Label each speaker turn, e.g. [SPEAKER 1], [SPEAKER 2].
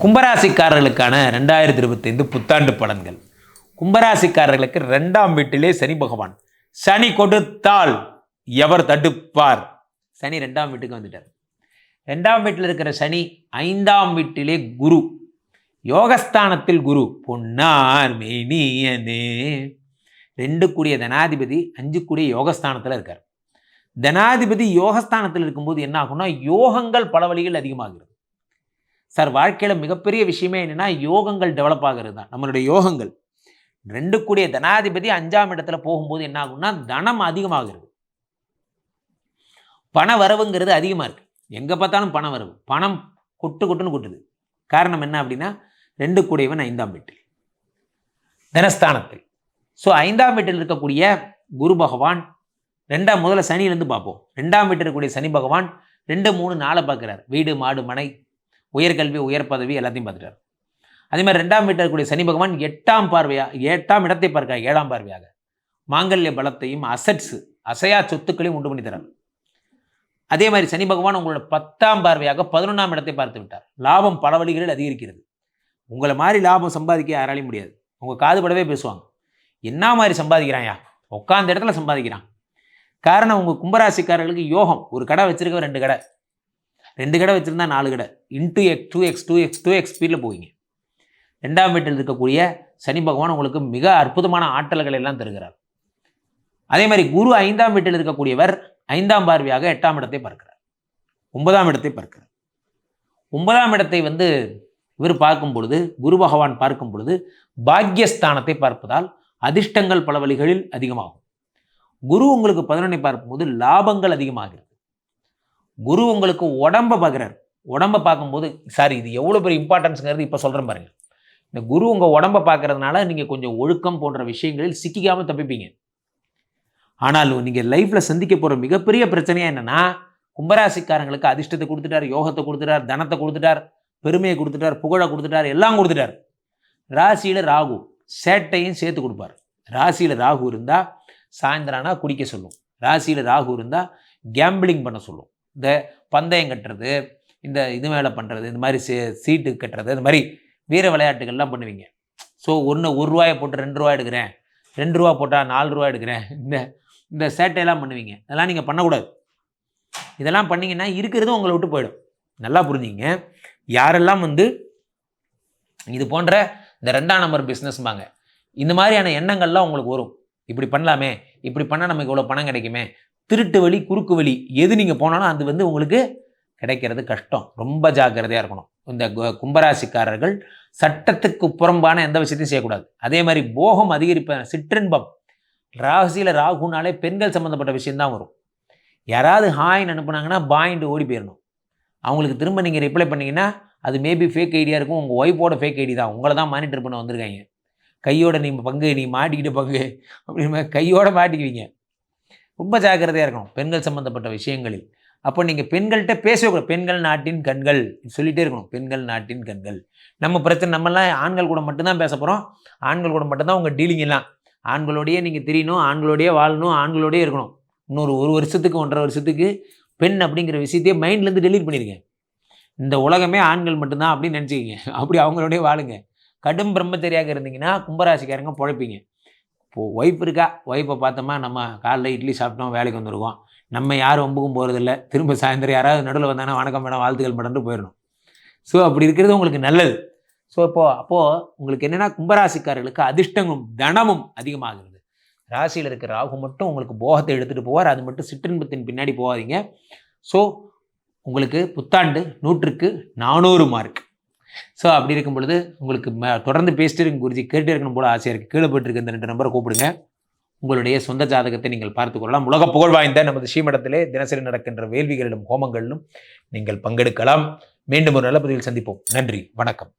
[SPEAKER 1] கும்பராசிக்காரர்களுக்கான ரெண்டாயிரத்தி இருபத்தைந்து புத்தாண்டு பலன்கள். கும்பராசிக்காரர்களுக்கு ரெண்டாம் வீட்டிலே சனி பகவான். சனி கொடுத்தால் எவர் தடுப்பார்? சனி ரெண்டாம் வீட்டுக்கு வந்துட்டார். ரெண்டாம் வீட்டில் இருக்கிற சனி ஐந்தாம் வீட்டிலே குரு. யோகஸ்தானத்தில் குரு பொன்னார் மேனியனே. ரெண்டு கூடிய தனாதிபதி அஞ்சு கூடிய யோகஸ்தானத்தில் இருக்கார். தனாதிபதி யோகஸ்தானத்தில் இருக்கும்போது என்ன ஆகும்னா யோகங்கள் பல வழிகள் அதிகமாகிறது. சார் வாழ்க்கையில் மிகப்பெரிய விஷயமே என்னென்னா யோகங்கள் டெவலப் ஆகிறது தான் நம்மளுடைய யோகங்கள். ரெண்டு கூடிய தனாதிபதி அஞ்சாம் இடத்துல போகும்போது என்ன ஆகும்னா தனம் அதிகமாகிறது. பண வரவுங்கிறது அதிகமாக இருக்குது எங்கே பார்த்தாலும் பண வரவு. பணம் கொட்டு கொட்டுன்னு கொட்டுது. காரணம் என்ன அப்படின்னா ரெண்டு கூடியவன் ஐந்தாம் வீட்டில். தனஸ்தானத்தில். ஸோ ஐந்தாம் வீட்டில் இருக்கக்கூடிய குரு பகவான் ரெண்டாம் முதல்ல சனியிலேருந்து பார்ப்போம். ரெண்டாம் வீட்டில் இருக்கக்கூடிய சனி பகவான் ரெண்டு மூணு நாளை பார்க்குறார். வீடு மாடு மனை உயர்கல்வி உயர் பதவி எல்லாத்தையும் பார்த்துட்டார். அதே மாதிரி ரெண்டாம் வீட்டில் இருக்கக்கூடிய சனி பகவான் எட்டாம் பார்வையாக எட்டாம் இடத்தை பார்க்க ஏழாம் பார்வையாக. மாங்கல்ய பலத்தையும் அசட்ஸு அசையா சொத்துக்களையும் உண்டு பண்ணி தரார். அதே மாதிரி சனி பகவான் உங்களோட பத்தாம் பார்வையாக பதினொன்றாம் இடத்தை பார்த்து விட்டார். லாபம் பல வழிகளில் அதிகரிக்கிறது. உங்களை மாதிரி லாபம் சம்பாதிக்க யாராலையும் முடியாது. உங்கள் காதுபடவே பேசுவாங்க. என்ன மாதிரி சம்பாதிக்கிறான்யா உட்காந்த இடத்துல சம்பாதிக்கிறான். காரணம் உங்கள் கும்பராசிக்காரர்களுக்கு யோகம். ஒரு கடை வச்சிருக்க ரெண்டு கடை. ரெண்டு கடை வச்சுருந்தா நாலு கடை. Into X two X two X two X ஸ்பீடில் போவீங்க. ரெண்டாம் வீட்டில் இருக்கக்கூடிய சனி பகவான் உங்களுக்கு மிக அற்புதமான ஆற்றல்களை எல்லாம் தருகிறார். அதே மாதிரி குரு ஐந்தாம் வீட்டில் இருக்கக்கூடியவர் ஐந்தாம் பார்வையாக எட்டாம் இடத்தை பார்க்கிறார். ஒன்பதாம் இடத்தை பார்க்கிறார். ஒன்பதாம் இடத்தை வந்து இவர் பார்க்கும் பொழுது குரு பகவான் பார்க்கும் பொழுது பாக்யஸ்தானத்தை பார்ப்பதால் அதிர்ஷ்டங்கள் பல வழிகளில் அதிகமாகும். குரு உங்களுக்கு பதினொன்னை பார்க்கும்போது லாபங்கள் அதிகமாகிறது. குரு உங்களுக்கு உடம்பை பார்க்குறாரு உடம்பை பார்க்கும்போது சாரி இது எவ்வளோ பெரிய இம்பார்ட்டன்ஸுங்கிறது இப்போ சொல்கிறேன் பாருங்கள் இந்த குரு உங்கள் உடம்பை பார்க்குறதுனால நீங்கள் கொஞ்சம் ஒழுக்கம் போன்ற விஷயங்களில் சிக்கிக்காமல் தப்பிப்பீங்க. ஆனால் நீங்கள் லைஃப்பில் சந்திக்க போகிற மிகப்பெரிய பிரச்சனையாக என்னென்னா கும்பராசிக்காரங்களுக்கு அதிர்ஷ்டத்தை கொடுத்துட்டார் யோகத்தை கொடுத்துட்டார் தனத்தை கொடுத்துட்டார் பெருமையை கொடுத்துட்டார் புகழை கொடுத்துட்டார் எல்லாம் கொடுத்துட்டார். ராசியில் ராகு சேட்டையும் சேர்த்து கொடுப்பார். ராசியில் ராகு இருந்தால் சாயந்தரம்னா குடிக்க சொல்லும். ராசியில் ராகு இருந்தால் கேம்பிளிங் பண்ண சொல்லும். இந்த பந்தயம் கட்டுறது இந்த இது மேலே பண்ணுறது இந்த மாதிரி சீ சீட்டு கட்டுறது இந்த மாதிரி வீர விளையாட்டுகள்லாம் பண்ணுவீங்க. ஸோ ஒன்று ஒரு ரூபாயை போட்டு ரெண்டு ரூபா எடுக்கிறேன் ரெண்டு ரூபா போட்டால் நாலு ரூபா எடுக்கிறேன் இந்த இந்த சேட்டையெல்லாம் பண்ணுவீங்க. இதெல்லாம் நீங்கள் பண்ணக்கூடாது. இதெல்லாம் பண்ணிங்கன்னா இருக்கிறதும் உங்களை விட்டு போயிடும். நல்லா புரிஞ்சுங்க யாரெல்லாம் வந்து இது போன்ற இந்த ரெண்டாம் நம்பர் பிஸ்னஸ்பாங்க இந்த மாதிரியான எண்ணங்கள்லாம் உங்களுக்கு வரும். இப்படி பண்ணலாமே இப்படி பண்ணால் நமக்கு இவ்வளோ பணம் கிடைக்குமே திருட்டு வழி குறுக்கு வழி எது நீங்கள் போனாலும் அது வந்து உங்களுக்கு கிடைக்கிறது கஷ்டம். ரொம்ப ஜாக்கிரதையாக இருக்கணும். இந்த கும்பராசிக்காரர்கள் சட்டத்துக்கு புறம்பான எந்த விஷயத்தையும் செய்யக்கூடாது. அதே மாதிரி போகம் அதிகரிப்ப சிற்றின்பம். ராசியில் ராகுனாலே பெண்கள் சம்மந்தப்பட்ட விஷயம்தான் வரும். யாராவது ஹாய்ன்னு அனுப்புனாங்கன்னா பாயிண்ட் ஓடி போயிடணும் அவங்களுக்கு திரும்ப நீங்கள் ரிப்ளை பண்ணிங்கன்னா அது மேபி ஃபேக் ஐடியா இருக்கும். உங்கள் ஒய்ஃபோட ஃபேக் ஐடி தான். உங்களை தான் மானிட்டர் பண்ண வந்திருக்காங்க. கையோட நீ பங்கு நீ மாட்டிக்கிட்ட பங்கு அப்படின்னு கையோட மாட்டிக்குவீங்க. ரொம்ப ஜாக்கிரதையாக இருக்கணும் பெண்கள் சம்மந்தப்பட்ட விஷயங்களில். அப்போ நீங்கள் பெண்கள்கிட்ட பேசக்கூடாது பெண்கள் நாட்டின் கண்கள் சொல்லிகிட்டே இருக்கணும். பெண்கள் நாட்டின் கண்கள். நம்ம பிரச்சனை நம்மலாம் ஆண்கள் கூட மட்டும்தான் பேச போகிறோம் ஆண்கள் கூட மட்டும்தான் உங்கள் டீலிங் எல்லாம். ஆண்களோடையே நீங்கள் தெரியணும் ஆண்களோடையே வாழணும் ஆண்களோடையே இருக்கணும். இன்னொரு ஒரு வருஷத்துக்கு ஒன்றரை வருஷத்துக்கு பெண் அப்படிங்கிற விஷயத்தையே மைண்ட்லேருந்து டெலீட் பண்ணிடுங்க. இந்த உலகமே ஆண்கள் மட்டும்தான் அப்படின்னு நினச்சிக்கிங்க. அப்படி அவங்களோடய வாழுங்க. கடும் பிரம்மச்சரியாக இருந்தீங்கன்னா கும்பராசிக்காரங்க பொழைப்பீங்க. இப்போது ஒய்ஃப் இருக்கா? ஒய்ஃபை பார்த்தோமா நம்ம காலைல இட்லி சாப்பிட்டோம் வேலைக்கு வந்திருக்கோம். நம்ம யாரும் ஒம்புக்கும் போகிறதில்ல திரும்ப சாயந்தரம் யாராவது நடுவில் வந்தாங்கன்னா வணக்கம் மேடம் வாழ்த்துக்கள் மேடம்னு போயிடணும். ஸோ அப்படி இருக்கிறது உங்களுக்கு நல்லது. ஸோ இப்போது அப்போது உங்களுக்கு என்னென்னா கும்பராசிக்காரர்களுக்கு அதிர்ஷ்டமும் தனமும் அதிகமாகிறது. ராசியில் இருக்கிற ராகு மட்டும் உங்களுக்கு போகத்தை எடுத்துகிட்டு போவார். அது மட்டும் சிற்றின்பத்தின் பின்னாடி போகாதீங்க. ஸோ உங்களுக்கு புத்தாண்டு நூற்றுக்கு நானூறு மார்க் ஸோ அப்படி இருக்கும் பொழுது உங்களுக்கு தொடர்ந்து பேசிட்டு இருக்கும் குருஜி கேட்டு இருக்கணும் போல ஆசையாக இருக்குது கீழே போயிட்டு இந்த ரெண்டு நம்பரை கூப்பிடுங்க. உங்களுடைய சொந்த ஜாதகத்தை நீங்கள் பார்த்துக்கொள்ளலாம் உலக புகழ் வாய்ந்த நமது ஸ்ரீமடத்திலே தினசரி நடக்கின்ற வேள்விகளிலும் ஹோமங்களிலும் நீங்கள் பங்கெடுக்கலாம். மீண்டும் ஒரு நல்ல பதிவில் சந்திப்போம். நன்றி. வணக்கம்.